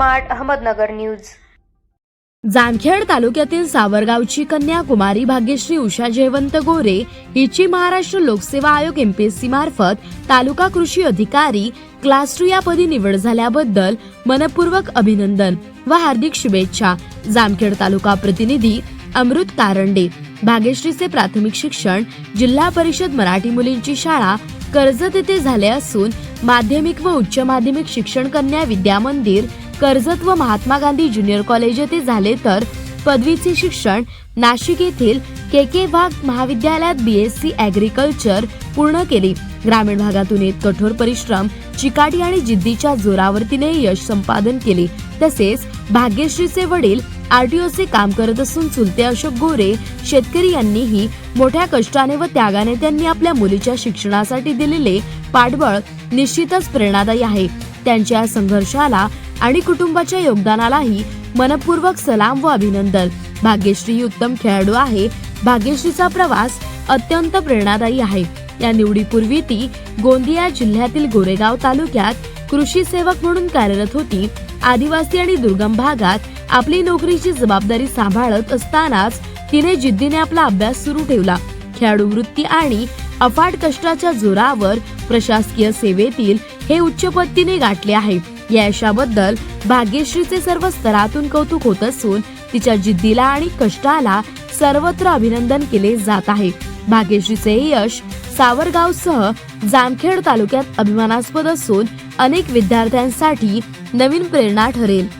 Smart Ahmednagar news. Jamkhed तालुक्यातील सावरगावची कन्या कुमारी भाग्यश्री उषा जयवंत गोरे हिची महाराष्ट्र लोकसेवा आयोग एमपीएससी मार्फत तालुका कृषी अधिकारी क्लास टू या पदी निवड झाल्याबद्दल मनपूर्वक अभिनंदन व हार्दिक शुभेच्छा. जामखेड तालुका प्रतिनिधी अमृत कारंडे भाग्यश्रीचे प्राथमिक शिक्षण जिल्हा परिषद मराठी मुलींची शाळा कर्जत येथे झाले असून माध्यमिक व उच्च माध्यमिक शिक्षण कन्या विद्या मंदिर कर्जत व महात्मा गांधी ज्युनियर कॉलेज येथे झाले तर पदवीचे शिक्षण नाशिक येथील के के वाघ महाविद्यालयात बी एस सी ॲग्रिकल्चर पूर्ण केले. ग्रामीण भागातून येत कठोर परिश्रम चिकाटी आणि जिद्दीच्या जोरावर तिने यश संपादन केले. तसेच भाग्यश्रीचे वडील आरटीओचे काम करत असून चुलते अशोक गोरे शेतकरी यांनीही मोठ्या कष्टाने व त्यागाने त्यांनी आपल्या मुलीच्या शिक्षणासाठी दिलेले पाठबळ निश्चितच प्रेरणादायी आहे. त्यांच्या संघर्षाला आणि कुटुंबाच्या योगदानालाही मनपूर्वक सलाम व अभिनंदन. भाग्यश्री ही उत्तम खेळाडू आहे. भाग्यश्रीचा प्रवास अत्यंत प्रेरणादायी आहे. या निवडीपूर्वी ती गोंदिया जिल्ह्यातील गोरेगाव तालुक्यात कृषी सेवक म्हणून कार्यरत होती. आदिवासी आणि दुर्गम भागात आपली नोकरीची जबाबदारी सांभाळत असतानाच तिने जिद्दीने आपला अभ्यास सुरू ठेवला. खेळाडू वृत्ती आणि अफाट कष्टाच्या जोरावर प्रशासकीय सेवेतील हे उच्च पद तिने गाठले आहे. या यशाबद्दल भाग्यश्रीचे सर्व स्तरातून कौतुक होत असून तिच्या जिद्दीला आणि कष्टाला सर्वत्र अभिनंदन केले जात आहे. भाग्यश्रीचे हे यश सावरगावसह जामखेड तालुक्यात अभिमानास्पद असून अनेक विद्यार्थ्यांसाठी नवीन प्रेरणा ठरेल.